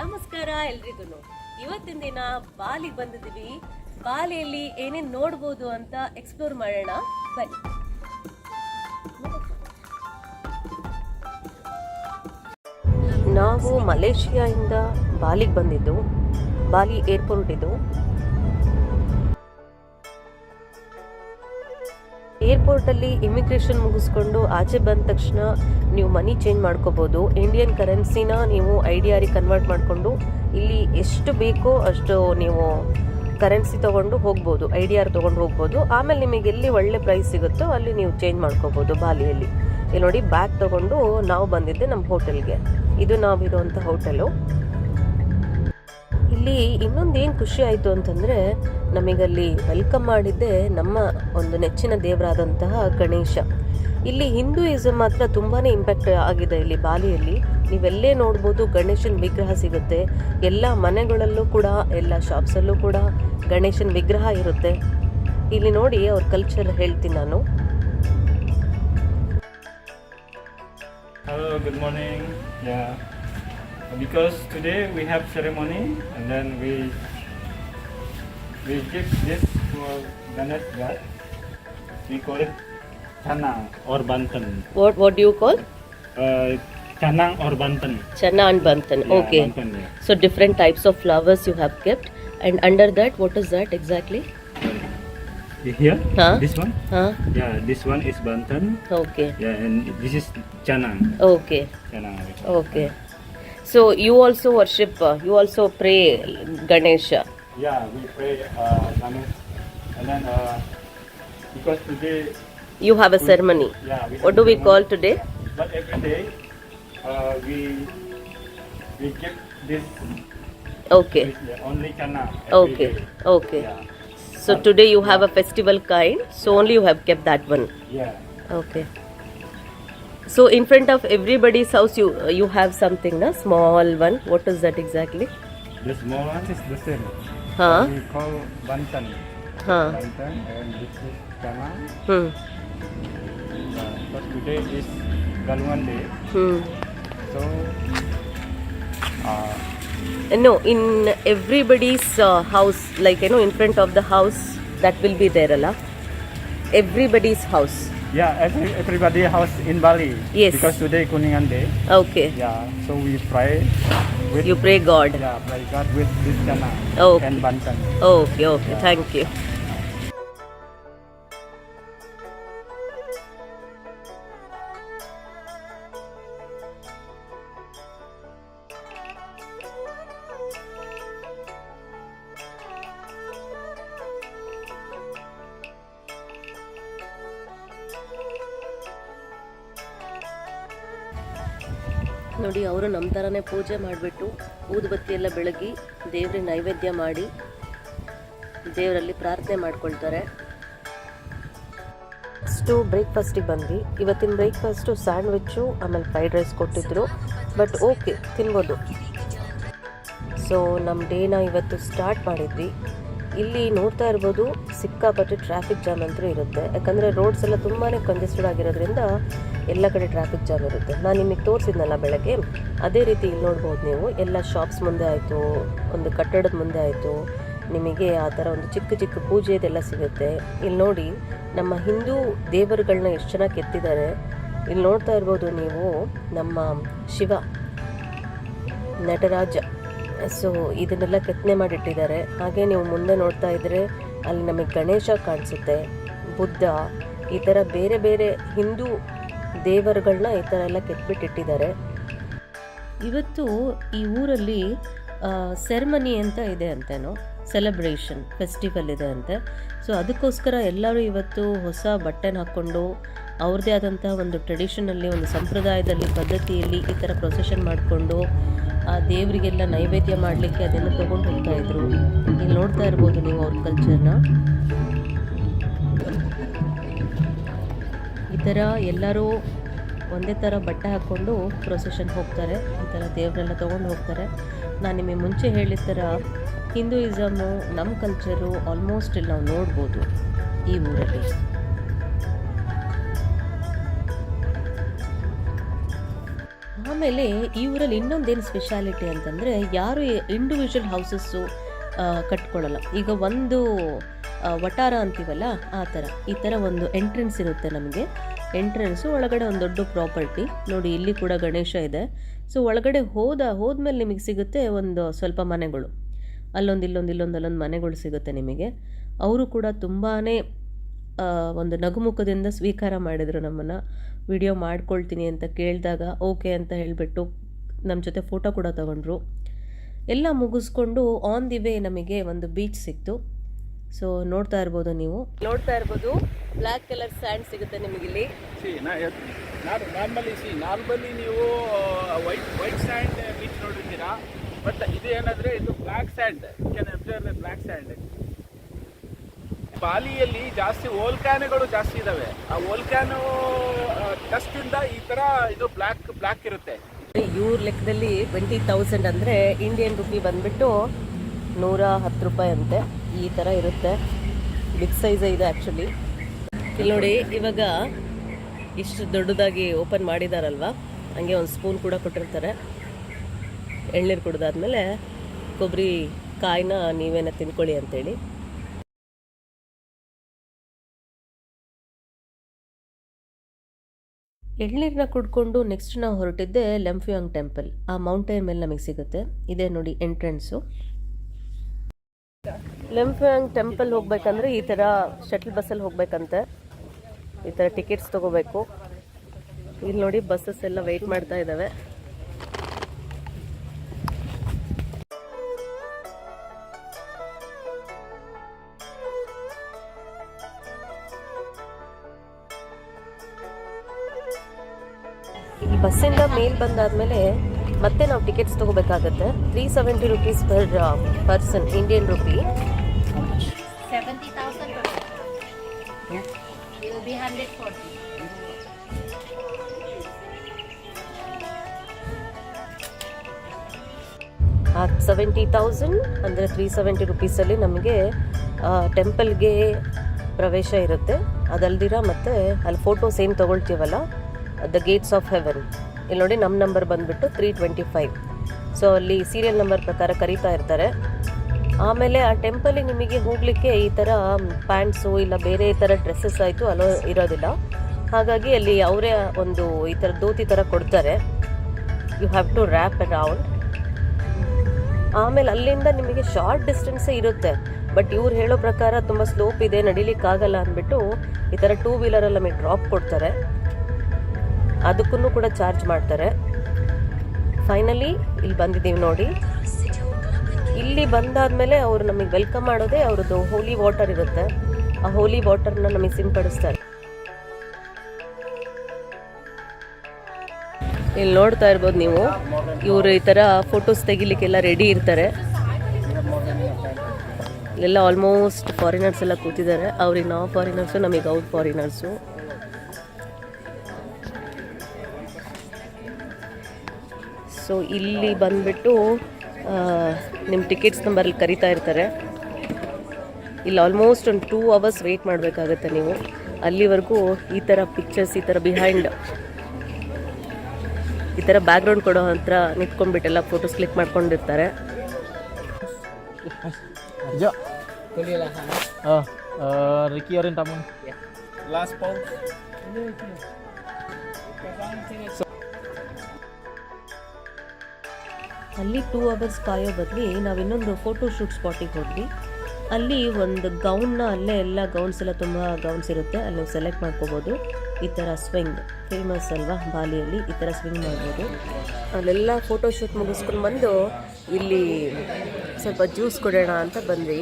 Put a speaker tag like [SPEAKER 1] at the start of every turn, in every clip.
[SPEAKER 1] ನಮಸ್ಕಾರ ಎಲ್ರಿಗೂ ಇವತ್ತಿನ ದಿನ ಬಾಲಿಗೆ ಬಂದಿದ್ದೀವಿ. ಬಾಲಿಯಲ್ಲಿ ಏನೇನು ನೋಡ್ಬೋದು ಅಂತ ಎಕ್ಸ್ಪ್ಲೋರ್ ಮಾಡೋಣ. ಬನ್ನಿ. ನಾವು ಮಲೇಷಿಯಾಯಿಂದ ಬಾಲಿಗೆ ಬಂದಿದ್ದು, ಬಾಲಿ ಏರ್ಪೋರ್ಟ್ ಇದು. ಏರ್ಪೋರ್ಟಲ್ಲಿ ಇಮಿಗ್ರೇಷನ್ ಮುಗಿಸ್ಕೊಂಡು ಆಚೆ ಬಂದ ತಕ್ಷಣ ನೀವು ಮನಿ ಚೇಂಜ್ ಮಾಡ್ಕೋಬೋದು. ಇಂಡಿಯನ್ ಕರೆನ್ಸಿನ ನೀವು ಐ ಡಿ ಆರಿಗೆ ಕನ್ವರ್ಟ್ ಮಾಡಿಕೊಂಡು ಇಲ್ಲಿ ಎಷ್ಟು ಬೇಕೋ ಅಷ್ಟು ನೀವು ಕರೆನ್ಸಿ ತೊಗೊಂಡು ಹೋಗ್ಬೋದು ಐ ಡಿ ಆರ್ ತೊಗೊಂಡು ಹೋಗ್ಬೋದು. ಆಮೇಲೆ ನಿಮಗೆ ಎಲ್ಲಿ ಒಳ್ಳೆ ಪ್ರೈಸ್ ಸಿಗುತ್ತೋ ಅಲ್ಲಿ ನೀವು ಚೇಂಜ್ ಮಾಡ್ಕೋಬೋದು ಬಾಲಿಯಲ್ಲಿ. ಇಲ್ಲಿ ನೋಡಿ ಬ್ಯಾಗ್ ತೊಗೊಂಡು ನಾವು ಬಂದಿದ್ದೆ ನಮ್ಮ ಹೋಟೆಲ್ಗೆ ಇದು ನಾವಿರುವಂಥ ಹೋಟೆಲು ಇಲ್ಲಿ ಇನ್ನೊಂದೇನು ಖುಷಿ ಆಯಿತು ಅಂತಂದರೆ, ನಮಗಲ್ಲಿ ವೆಲ್ಕಮ್ ಮಾಡಿದ್ದೆ ನಮ್ಮ ಒಂದು ನೆಚ್ಚಿನ ದೇವರಾದಂತಹ ಗಣೇಶ. ಇಲ್ಲಿ ಹಿಂದೂಯಿಸಮ್ ಮಾತ್ರ ತುಂಬಾ ಇಂಪ್ಯಾಕ್ಟ್ ಆಗಿದೆ ಇಲ್ಲಿ ಬಾಲಿಯಲ್ಲಿ. ನೀವೆಲ್ಲೇ ನೋಡ್ಬೋದು ಗಣೇಶನ ವಿಗ್ರಹ ಸಿಗುತ್ತೆ. ಎಲ್ಲ ಮನೆಗಳಲ್ಲೂ ಕೂಡ, ಎಲ್ಲ ಶಾಪ್ಸಲ್ಲೂ ಕೂಡ ಗಣೇಶನ ವಿಗ್ರಹ ಇರುತ್ತೆ. ಇಲ್ಲಿ ನೋಡಿ ಅವ್ರ ಕಲ್ಚರ್ ಹೇಳ್ತೀನಿ ನಾನು.
[SPEAKER 2] Hello good morning because today we have ceremony and then we we give this to Ganesh God. We call it Chana or Bantan.
[SPEAKER 1] What what do you call?
[SPEAKER 2] Uh, Chanang or Bantan.
[SPEAKER 1] Chana and Bantan.
[SPEAKER 2] Yeah,
[SPEAKER 1] okay.
[SPEAKER 2] Bantan, yeah.
[SPEAKER 1] So different types of flowers you have kept, and under that, what is that
[SPEAKER 2] exactly? Here,
[SPEAKER 1] huh?
[SPEAKER 2] this one.
[SPEAKER 1] Huh?
[SPEAKER 2] Yeah, this one is Bantan.
[SPEAKER 1] Okay.
[SPEAKER 2] Yeah, and this is Chanang.
[SPEAKER 1] Okay.
[SPEAKER 2] Chanang.
[SPEAKER 1] Okay. So you also worship, uh, you also pray Ganesha.
[SPEAKER 2] Yeah, we pray uh, Ganesh, and then uh, because today
[SPEAKER 1] You have a ceremony.
[SPEAKER 2] Yeah. We
[SPEAKER 1] What do we call today?
[SPEAKER 2] But every day, uh, we we give this
[SPEAKER 1] Okay.
[SPEAKER 2] this, yeah, only every
[SPEAKER 1] Okay.
[SPEAKER 2] day.
[SPEAKER 1] Okay.
[SPEAKER 2] Yeah.
[SPEAKER 1] So today you have a festival kind, so only you have kept that one.
[SPEAKER 2] Yeah.
[SPEAKER 1] Okay. So in front of everybody's house, you you have something, na small one. What is that exactly?
[SPEAKER 2] The small one is the same.
[SPEAKER 1] Huh?
[SPEAKER 2] We call bantan.
[SPEAKER 1] Huh.
[SPEAKER 2] Bantan and this is chana.
[SPEAKER 1] Hmm.
[SPEAKER 2] Uh, but today is Galwan day,
[SPEAKER 1] Hmm.
[SPEAKER 2] so uh,
[SPEAKER 1] No, in everybody's uh, house, like you know, in front of the house, that will be there, Allah. Everybody's house.
[SPEAKER 2] Yeah, every, everybody house in Bali.
[SPEAKER 1] Yes.
[SPEAKER 2] Because today Kuningan day.
[SPEAKER 1] Okay.
[SPEAKER 2] Yeah, so we pray with
[SPEAKER 1] You pray God.
[SPEAKER 2] yeah, pray God with this chana
[SPEAKER 1] Okay.
[SPEAKER 2] and bantan.
[SPEAKER 1] Okay, okay. Thank you. ನೋಡಿ, ಅವರು ನಮ್ಮ ಥರನೇ ಪೂಜೆ ಮಾಡಿಬಿಟ್ಟು ಊದುಬತ್ತಿ ಎಲ್ಲ ಬೆಳಗಿ ದೇವ್ರಿಗೆ ನೈವೇದ್ಯ ಮಾಡಿ ದೇವರಲ್ಲಿ ಪ್ರಾರ್ಥನೆ ಮಾಡ್ಕೊಳ್ತಾರೆ. ನೆಕ್ಸ್ಟು ಬ್ರೇಕ್ಫಾಸ್ಟಿಗೆ ಬಂದ್ವಿ. ಇವತ್ತಿನ ಬ್ರೇಕ್ಫಾಸ್ಟು ಸ್ಯಾಂಡ್ವಿಚ್ಚು ಆಮೇಲೆ ಫ್ರೈಡ್ ರೈಸ್ ಕೊಟ್ಟಿದ್ರು. ಬಟ್ ಓಕೆ ತಿನ್ಬೋದು. ಸೊ ನಮ್ಮ ಡೇನ ಇವತ್ತು ಸ್ಟಾರ್ಟ್ ಮಾಡಿದ್ವಿ. ಇಲ್ಲಿ ನೋಡ್ತಾ ಇರ್ಬೋದು ಸಿಕ್ಕಾಪಟ್ಟೆ ಟ್ರಾಫಿಕ್ ಜಾಮ್ ಅಂತೂ ಇರುತ್ತೆ. ಯಾಕಂದರೆ ರೋಡ್ಸ್ ಎಲ್ಲ ತುಂಬಾ ಕಂಜೆಸ್ಟೆಡ್ ಆಗಿರೋದ್ರಿಂದ ಎಲ್ಲ ಕಡೆ ಟ್ರಾಫಿಕ್ ಜಾಮ್ ಇರುತ್ತೆ. ನಾನು ನಿಮಗೆ ತೋರಿಸಿದ್ನಲ್ಲ ಬೆಳಗ್ಗೆ, ಅದೇ ರೀತಿ ಇಲ್ಲಿ ನೋಡ್ಬೋದು ನೀವು, ಎಲ್ಲ ಶಾಪ್ಸ್ ಮುಂದೆ ಆಯಿತು, ಒಂದು ಕಟ್ಟಡದ ಮುಂದೆ ಆಯಿತು, ನಿಮಗೆ ಆ ಥರ ಒಂದು ಚಿಕ್ಕ ಚಿಕ್ಕ ಪೂಜೆದೆಲ್ಲ ಸಿಗುತ್ತೆ. ಇಲ್ಲಿ ನೋಡಿ, ನಮ್ಮ ಹಿಂದೂ ದೇವರುಗಳನ್ನ ಎಷ್ಟು ಚೆನ್ನಾಗಿ ಕೆತ್ತಿದ್ದಾರೆ. ಇಲ್ಲಿ ನೋಡ್ತಾ ಇರ್ಬೋದು ನೀವು ನಮ್ಮ ಶಿವ, ನಟರಾಜ. ಸೊ ಇದನ್ನೆಲ್ಲ ಕೆತ್ತನೆ ಮಾಡಿಟ್ಟಿದ್ದಾರೆ. ಹಾಗೆ ನೀವು ಮುಂದೆ ನೋಡ್ತಾ ಇದ್ರೆ ಅಲ್ಲಿ ನಮಗೆ ಗಣೇಶ ಕಾಣಿಸುತ್ತೆ, ಬುದ್ಧ, ಈ ಥರ ಬೇರೆ ಬೇರೆ ಹಿಂದೂ ದೇವರುಗಳನ್ನ ಈ ಥರ ಎಲ್ಲ ಕೆತ್ಬಿಟ್ಟಿಟ್ಟಿದ್ದಾರೆ. ಇವತ್ತು ಈ ಊರಲ್ಲಿ ಸೆರೆಮನಿ ಅಂತ ಇದೆ ಅಂತೇನೋ. ಸೆಲೆಬ್ರೇಷನ್ ಫೆಸ್ಟಿವಲ್ ಇದೆ ಅಂತೆ. ಸೊ ಅದಕ್ಕೋಸ್ಕರ ಎಲ್ಲರೂ ಇವತ್ತು ಹೊಸ ಬಟ್ಟೆನ ಹಾಕ್ಕೊಂಡು ಅವ್ರದ್ದೇ ಆದಂತಹ ಒಂದು ಟ್ರೆಡಿಷನಲ್ಲಿ ಒಂದು ಸಂಪ್ರದಾಯದಲ್ಲಿ, ಪದ್ಧತಿಯಲ್ಲಿ ಈ ಥರ ಪ್ರೊಸೆಷನ್ ಮಾಡಿಕೊಂಡು ಆ ದೇವರಿಗೆಲ್ಲ ನೈವೇದ್ಯ ಮಾಡಲಿಕ್ಕೆ ಅದನ್ನು ತೊಗೊಂಡು ಹೋಗ್ತಾ ಇದ್ರು. ಇಲ್ಲಿ ನೋಡ್ತಾ ಇರ್ಬೋದು ನೀವು ಅವ್ರ ಕಲ್ಚರ್ನ ಈ ಥರ ಎಲ್ಲರೂ ಒಂದೇ ಥರ ಬಟ್ಟೆ ಹಾಕ್ಕೊಂಡು ಪ್ರೊಸೆಷನ್ ಹೋಗ್ತಾರೆ. ಈ ಥರ ದೇವರೆಲ್ಲ ತೊಗೊಂಡು ಹೋಗ್ತಾರೆ. ನಾನು ನಿಮಗೆ ಮುಂಚೆ ಹೇಳಿದ ಥರ ಹಿಂದೂಯಿಸಮು ನಮ್ಮ ಕಲ್ಚರು ಆಲ್ಮೋಸ್ಟ್ ಇಲ್ಲಿ ನಾವು ನೋಡ್ಬೋದು ಈ ಊರಲ್ಲಿ. ಆಮೇಲೆ ಈ ಊರಲ್ಲಿ ಇನ್ನೊಂದೇನು ಸ್ಪೆಷಾಲಿಟಿ ಅಂತಂದರೆ ಯಾರು ಇಂಡಿವಿಜುವಲ್ ಹೌಸಸ್ಸು ಕಟ್ಕೊಳ್ಳಲ್ಲ. ಈಗ ಒಂದು ವಟಾರ ಅಂತೀವಲ್ಲ, ಆ ಥರ. ಈ ಥರ ಒಂದು ಎಂಟ್ರೆನ್ಸ್ ಇರುತ್ತೆ ನಮಗೆ. ಎಂಟ್ರೆನ್ಸು ಒಳಗಡೆ ಒಂದು ದೊಡ್ಡ ಪ್ರಾಪರ್ಟಿ ನೋಡಿ, ಇಲ್ಲಿ ಕೂಡ ಗಣೇಶ ಇದೆ. ಸೊ ಒಳಗಡೆ ಹೋದ, ಹೋದ್ಮೇಲೆ ನಿಮಗೆ ಸಿಗುತ್ತೆ ಒಂದು ಸ್ವಲ್ಪ ಮನೆಗಳು. ಅಲ್ಲೊಂದು, ಇಲ್ಲೊಂದು ಇಲ್ಲೊಂದು, ಅಲ್ಲೊಂದು ಮನೆಗಳು ಸಿಗುತ್ತೆ ನಿಮಗೆ. ಅವರು ಕೂಡ ತುಂಬಾ ಒಂದು ನಗುಮುಖದಿಂದ ಸ್ವೀಕಾರ ಮಾಡಿದರು ನಮ್ಮನ್ನು. ವಿಡಿಯೋ ಮಾಡ್ಕೊಳ್ತೀನಿ ಅಂತ ಕೇಳಿದಾಗ, ಓಕೆ ಅಂತ ಹೇಳಿಬಿಟ್ಟು ನಮ್ಮ ಜೊತೆ ಫೋಟೋ ಕೂಡ ತಗೊಂಡ್ರು. ಎಲ್ಲ ಮುಗಿಸ್ಕೊಂಡು ಆನ್ ದಿ ವೇ ನಮಗೆ ಒಂದು ಬೀಚ್ ಸಿಕ್ತು. ಸೊ ನೋಡ್ತಾ ಇರ್ಬೋದು ನೀವು. ನೋಡ್ತಾ ಇರ್ಬೋದು. ಬ್ಲ್ಯಾಕ್ ಕಲರ್ ಸ್ಯಾಂಡ್ ಸಿಗುತ್ತೆ ನಿಮಗಿಲ್ಲಿ?
[SPEAKER 3] ಸಿ ನಾರ್ಮಲಿ ಸಿ ನಾರ್ಮಲಿ ನೀವು ವೈಟ್ ವೈಟ್ ಸ್ಯಾಂಡ್ ಬೀಚ್ ನೋಡಿದ್ದೀರಾ ಬಟ್ ಇದು ಏನಂದ್ರೆ ಇದು black sand can observe black sand. ಬಾಲಿಯಲ್ಲಿ ಜಾಸ್ತಿ ಓಲ್ಕ್ಯಾನ್ಗಳು ಜಾಸ್ತಿ ಇದ್ದಾವೆ ಆ ಓಲ್ಕ್ಯಾನೋ ಡಸ್ಟ್ ಇಂದ ಈ ತರ ಇದು ಬ್ಲ್ಯಾಕ್ ಬ್ಲ್ಯಾಕ್ ಇರುತ್ತೆ.
[SPEAKER 1] ಇವ್ರ ಲೆಕ್ಕದಲ್ಲಿ ಟ್ವೆಂಟಿ ತೌಸಂಡ್ ಅಂದರೆ ಇಂಡಿಯನ್ ರುಪಿ ಬಂದ್ಬಿಟ್ಟು ನೂರ ಹತ್ತು ರೂಪಾಯಿ ಅಂತೆ. ಈ ಥರ ಇರುತ್ತೆ. ಬಿಗ್ ಸೈಜೇ ಇದೆ ಆ್ಯಕ್ಚುಲಿ ನೋಡಿ, ಇವಾಗ ಇಷ್ಟು ದೊಡ್ಡದಾಗಿ ಓಪನ್ ಮಾಡಿದಾರಲ್ವಾ? ಹಂಗೆ ಒಂದು ಸ್ಪೂನ್ ಕೂಡ ಕೊಟ್ಟಿರ್ತಾರೆ. ಎಳ್ನೀರು ಕುಡ್ದಾದ್ಮೇಲೆ ಕೊಬ್ಬರಿ ಕಾಯಿನ ನೀವೇನ ತಿನ್ಕೊಳ್ಳಿ ಅಂತೇಳಿ. ಎಳ್ನೀರನ್ನ ಕುಡ್ಕೊಂಡು ನೆಕ್ಸ್ಟ್ ನಾವು ಹೊರಟಿದ್ದೆ ಲೆಂಫಿಯಾಂಗ್ ಟೆಂಪಲ್. ಆ ಮೌಂಟೇನ್ ಮೇಲೆ ನಮಗೆ ಸಿಗುತ್ತೆ. ಇದೆ ನೋಡಿ ಎಂಟ್ರೆನ್ಸು. ಲೆಂಫಿಯಾಂಗ್ ಟೆಂಪಲ್ ಹೋಗ್ಬೇಕಂದ್ರೆ ಈ ಥರ ಶಟಲ್ ಬಸ್ಸಲ್ಲಿ ಹೋಗ್ಬೇಕಂತೆ. ಈ ಥರ ಟಿಕೆಟ್ಸ್ ತೊಗೋಬೇಕು. ಇಲ್ಲಿ ನೋಡಿ ಬಸ್ಸಸ್ ಎಲ್ಲ ವೆಯ್ಟ್ ಮಾಡ್ತಾ ಇದ್ದಾವೆ ಈ ಬಸ್ಸಿಂದ ಮೇಲ್ ಬಂದಾದ್ಮೇಲೆ ಮತ್ತೆ ನಾವು tickets ತಗೋಬೇಕಾಗತ್ತೆ. Three seventy rupees per person Indian rupee
[SPEAKER 4] 340.
[SPEAKER 1] ಅದು ಸೆವೆಂಟಿ ತೌಸಂಡ್ ಅಂದರೆ ತ್ರೀ ಸೆವೆಂಟಿ ರುಪೀಸಲ್ಲಿ ನಮಗೆ ಟೆಂಪಲ್ಗೆ ಪ್ರವೇಶ ಇರುತ್ತೆ. ಅದಲ್ದಿರ ಮತ್ತು ಅಲ್ಲಿ ಫೋಟೋಸ್ ಏನು ತೊಗೊಳ್ತೀವಲ್ಲ ದ ಗೇಟ್ಸ್ ಆಫ್ ಹೆವೆನ್ ಇಲ್ಲಿ ನೋಡಿ ನಮ್ಮ ನಂಬರ್ ಬಂದುಬಿಟ್ಟು ತ್ರೀ ಟ್ವೆಂಟಿ ಫೈವ್ ಸೊ ಅಲ್ಲಿ ಸೀರಿಯಲ್ ನಂಬರ್ ಪ್ರಕಾರ ಕರೀತಾ ಇರ್ತಾರೆ. ಆಮೇಲೆ ಆ ಟೆಂಪಲ್ಲಿ ನಿಮಗೆ ಹೋಗಲಿಕ್ಕೆ ಈ ಥರ ಪ್ಯಾಂಟ್ಸು ಇಲ್ಲ ಬೇರೆ ಥರ ಡ್ರೆಸ್ಸಸ್ ಆಯಿತು, ಅಲೋ ಇರೋದಿಲ್ಲ. ಹಾಗಾಗಿ ಅಲ್ಲಿ ಅವರೇ ಒಂದು ಈ ಥರ ಧೋತಿ ಥರ ಕೊಡ್ತಾರೆ. You have to wrap around ಆಮೇಲೆ ಅಲ್ಲಿಂದ ನಿಮಗೆ ಶಾರ್ಟ್ ಡಿಸ್ಟೆನ್ಸೇ ಇರುತ್ತೆ. ಬಟ್ ಇವ್ರು ಹೇಳೋ ಪ್ರಕಾರ ತುಂಬ ಸ್ಲೋಪ್ ಇದೆ ನಡಿಲಿಕ್ಕಾಗಲ್ಲ ಅಂದ್ಬಿಟ್ಟು ಈ ಥರ ಟೂ ವೀಲರಲ್ಲಿ ನಮಗೆ ಡ್ರಾಪ್ ಕೊಡ್ತಾರೆ. ಅದಕ್ಕೂ ಕೂಡ ಚಾರ್ಜ್ ಮಾಡ್ತಾರೆ. ಫೈನಲಿ ಇಲ್ಲಿ ಬಂದಿದ್ದೀವಿ ನೋಡಿ. ಇಲ್ಲಿ ಬಂದಾದ್ಮೇಲೆ ಅವರು ನಮಗೆ ವೆಲ್ಕಮ್ ಮಾಡೋದೇ ಅವ್ರದ್ದು ಹೋಲಿ ವಾಟರ್ ಇರುತ್ತೆ. ಆ ಹೋಲಿ ವಾಟರ್ನ ನಮಗೆ ಸಿಂಪಡಿಸ್ತಾರೆ. ಇಲ್ಲಿ ನೋಡ್ತಾ ಇರ್ಬೋದು ನೀವು, ಇವರು ಈ ಥರ ಫೋಟೋಸ್ ತೆಗಿಲಿಕ್ಕೆಲ್ಲ ರೆಡಿ ಇರ್ತಾರೆ. ಇಲ್ಲೆಲ್ಲ ಆಲ್ಮೋಸ್ಟ್ ಫಾರಿನರ್ಸ್ ಎಲ್ಲ ಕೂತಿದ್ದಾರೆ. ಅವ್ರಿಗೆ ನಾವು ಫಾರಿನರ್ಸು ನಮಗೆ ಔಟ್ ಫಾರಿನರ್ಸು ಸೊ ಇಲ್ಲಿ ಬಂದ್ಬಿಟ್ಟು ನಿಮ್ಮ ಟಿಕೆಟ್ಸ್ ನಂಬರಲ್ಲಿ ಕರಿತಾ ಇರ್ತಾರೆ. ಇಲ್ಲಿ ಆಲ್ಮೋಸ್ಟ್ ಒಂದು ಟೂ ಅವರ್ಸ್ ವೆಯ್ಟ್ ಮಾಡಬೇಕಾಗತ್ತೆ ನೀವು. ಅಲ್ಲಿವರೆಗೂ ಈ ಥರ ಪಿಕ್ಚರ್ಸ್ ಈ ಥರ ಬಿಹೈಂಡ್ ಈ ಥರ ಬ್ಯಾಕ್ಗ್ರೌಂಡ್ ಕೊಡೋ ಹತ್ರ ನಿಂತ್ಕೊಂಡ್ಬಿಟ್ಟೆಲ್ಲ ಫೋಟೋಸ್ ಕ್ಲಿಕ್ ಮಾಡ್ಕೊಂಡಿರ್ತಾರೆ.
[SPEAKER 3] Last pound.
[SPEAKER 1] ಲಾಸ್ಟ್ ಅಲ್ಲಿ ಟೂ ಅವರ್ಸ್ ಕಾಯೋ ಬದಲಿ ನಾವು ಇನ್ನೊಂದು ಫೋಟೋ ಶೂಟ್ ಸ್ಪಾಟಿಗೆ ಹೋದ್ವಿ. ಅಲ್ಲಿ ಒಂದು ಗೌನ್ನ ಅಲ್ಲೇ ಎಲ್ಲ ಗೌನ್ಸ್ ಎಲ್ಲ ತುಂಬ ಗೌನ್ಸ್ ಇರುತ್ತೆ. ಅಲ್ಲಿ ನೀವು ಸೆಲೆಕ್ಟ್ ಮಾಡ್ಕೋಬೋದು. ಈ ಥರ ಸ್ವಿಂಗ್ ಫೇಮಸ್ ಅಲ್ವಾ, ಬಾಲಿಯಲ್ಲಿ ಈ ಥರ ಸ್ವಿಂಗ್ ಮಾಡ್ಬೋದು. ಅಲ್ಲೆಲ್ಲ ಫೋಟೋ ಶೂಟ್ ಮುಗಿಸ್ಕೊಂಡು ಬಂದು ಇಲ್ಲಿ ಸ್ವಲ್ಪ ಜ್ಯೂಸ್ ಕೊಡೋಣ ಅಂತ ಬಂದ್ವಿ.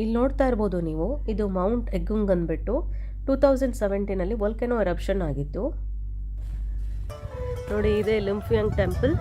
[SPEAKER 1] ಇಲ್ಲಿ ನೋಡ್ತಾ ಇರ್ಬೋದು ನೀವು, ಇದು ಮೌಂಟ್ ಎಗ್ಗುಂಗ್ ಅಂದ್ಬಿಟ್ಟು ಟೂ ತೌಸಂಡ್ ಸೆವೆಂಟೀನಲ್ಲಿ ವಲ್ಕೆನೋ ಎರಪ್ಷನ್ ಆಗಿತ್ತು. ನೋಡಿ ಇದೆ ಲಿಂಫಿಯಾಂಗ್ ಟೆಂಪಲ್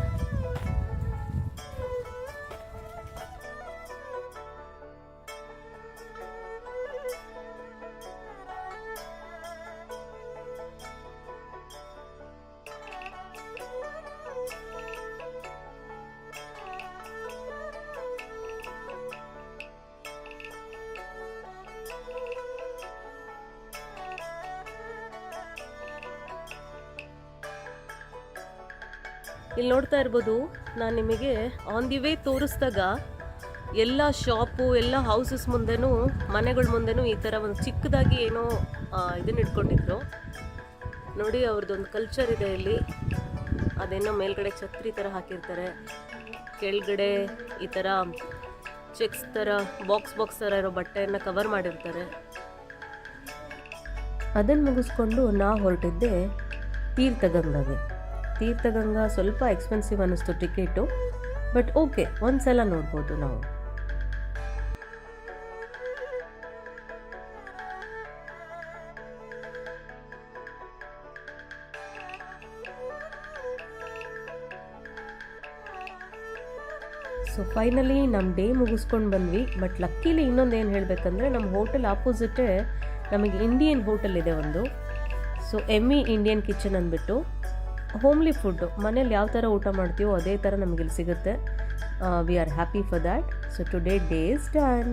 [SPEAKER 1] ಇಲ್ಲಿ ನೋಡ್ತಾ ಇರ್ಬೋದು, ನಾನು ನಿಮಗೆ ಆನ್ ದಿ ವೇ ತೋರಿಸಿದಾಗ ಎಲ್ಲ ಶಾಪು ಎಲ್ಲ ಹೌಸಸ್ ಮುಂದೆನೂ, ಮನೆಗಳ ಮುಂದೆನೂ ಈ ಥರ ಒಂದು ಚಿಕ್ಕದಾಗಿ ಏನೋ ಇದನ್ನ ಇಟ್ಕೊಂಡಿದ್ರು. ನೋಡಿ ಅವ್ರದ್ದೊಂದು ಕಲ್ಚರ್ ಇದೆ ಇಲ್ಲಿ. ಅದೇನೋ ಮೇಲ್ಗಡೆ ಛತ್ರಿ ಥರ ಹಾಕಿರ್ತಾರೆ. ಕೆಳಗಡೆ ಈ ಥರ ಚೆಕ್ಸ್ ಥರ ಬಾಕ್ಸ್ ಬಾಕ್ಸ್ ಥರ ಇರೋ ಬಟ್ಟೆಯನ್ನು ಕವರ್ ಮಾಡಿರ್ತಾರೆ. ಅದನ್ನು ಮುಗಿಸ್ಕೊಂಡು ನಾ ಹೊರಟಿದ್ದೆ ತೀರ್ಥಗಂಗಾಗೆ. ತೀರ್ಥಗಂಗಾ ಸ್ವಲ್ಪ ಎಕ್ಸ್ಪೆನ್ಸಿವ್ ಅನ್ನಿಸ್ತು ಟಿಕೆಟು ಬಟ್ ಓಕೆ ಒಂದು ಸಲ ನೋಡ್ಬೋದು ನಾವು. ಸೊ ಫೈನಲಿ ನಮ್ಮ ಡೇ ಮುಗಿಸ್ಕೊಂಡು ಬಂದ್ವಿ ಬಟ್ ಲಕ್ಕಿಲಿ ಇನ್ನೊಂದು ಏನು ಹೇಳಬೇಕಂದ್ರೆ ನಮ್ಮ ಹೋಟೆಲ್ ಆಪೋಸಿಟೇ ನಮಗೆ ಇಂಡಿಯನ್ ಹೋಟೆಲ್ ಇದೆ ಒಂದು. ಸೊ ಎಮ್ಮಿ ಇಂಡಿಯನ್ ಕಿಚನ್ ಅಂದ್ಬಿಟ್ಟು. ಹೋಮ್ಲಿ ಫುಡ್ಡು ಮನೇಲಿ ಯಾವ ಥರ ಊಟ ಮಾಡ್ತೀವೋ ಅದೇ ಥರ ನಮಗಿಲ್ಲಿ ಸಿಗುತ್ತೆ. We are happy for that so today day is done